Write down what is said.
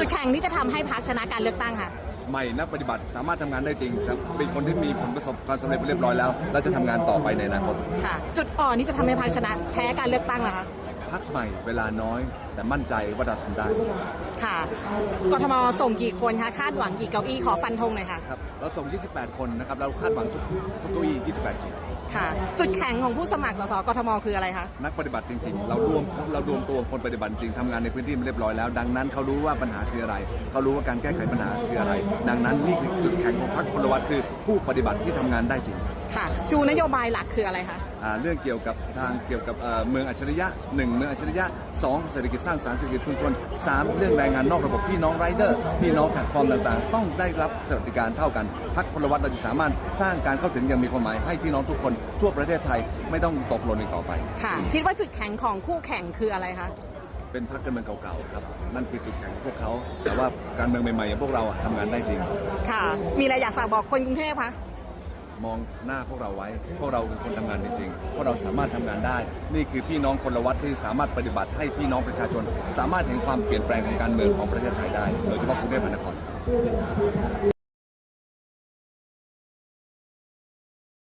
จุดแข็งที่จะทำให้พักชนะการเลือกตั้งค่ะใหม่นักปฏิบัติสามารถทำงานได้จริง เป็นคนที่มีผลประสบความสำเร็จเรียบร้อยแล้ว และจะทำงานต่อไปในอนาคตค่ะ จุดอ่อนที่จะทำให้พักชนะแพ้การเลือกตั้งล่ะคะ พักใหม่เวลาน้อย แต่มั่นใจว่าเราทำได้ค่ะ กทมส่งกี่คนคะคาดหวังกี่เก้าอี้ขอฟันธงหน่อยค่ะ ครับเราส่ง 28 คนนะครับเราคาดหวังทุกทุกเก้าอี้28เขตค่ะ จุดแข็งของผู้สมัครสสกทมคืออะไรคะ นักปฏิบัติจริง ๆ เรารวมเรารวมตัวคนปฏิบัติจริงทำงานในพื้นที่มาเรียบร้อยแล้ว ดังนั้นเขารู้ว่าปัญหาคืออะไร เขารู้ว่าการแก้ไขปัญหาคืออะไร ดังนั้นนี่คือจุดแข็งของพรรคพลวัตคือผู้ปฏิบัติที่ทำงานได้จริง ค่ะ ชูนโยบายหลักคืออะไรคะอ่า เรื่องเกี่ยวกับทางเกี่ยวกับเอ่อเมืองอัจฉริยะหนึ่งเมืองอัจฉริยะสองเศรษฐกิจสร้างสรรค์เศรษฐกิจชุมชนสามเรื่องแรงงานนอกระบบพี่น้องไรเดอร์พี่น้องแพลตฟอร์มต่างๆ ต้องได้รับสวัสดิการเท่ากันพักพลวัตเราจะสามารถสร้างการเข้าถึงอย่างมีความหมายให้พี่น้องทุกคนทั่วประเทศไทยไม่ต้องตกหล่นอีกต่อไปค่ะคิดว่าจุดแข็งของคู่แข่งคืออะไรคะเป็นพักการเมืองเก่าๆครับ นั่นคือจุดแข็งของพวกเขา แต่ว่าการเมืองใหม่ๆอย่างพวกเราอะทำงานได้จริง ค่ะ มีอะไรอยากฝากบอกคนกรุงเทพคะ มองหน้าพวกเราไว้ พวกเราคือคนทำงานจริงๆพวกเราสามารถทำงานได้ นี่คือพี่น้องคนละวัดที่สามารถปฏิบัติให้พี่น้องประชาชน สามารถเห็นความเปลี่ยนแปลงของการเมืองของประเทศไทยได้โดยเฉพาะกรุงเทพมหานคร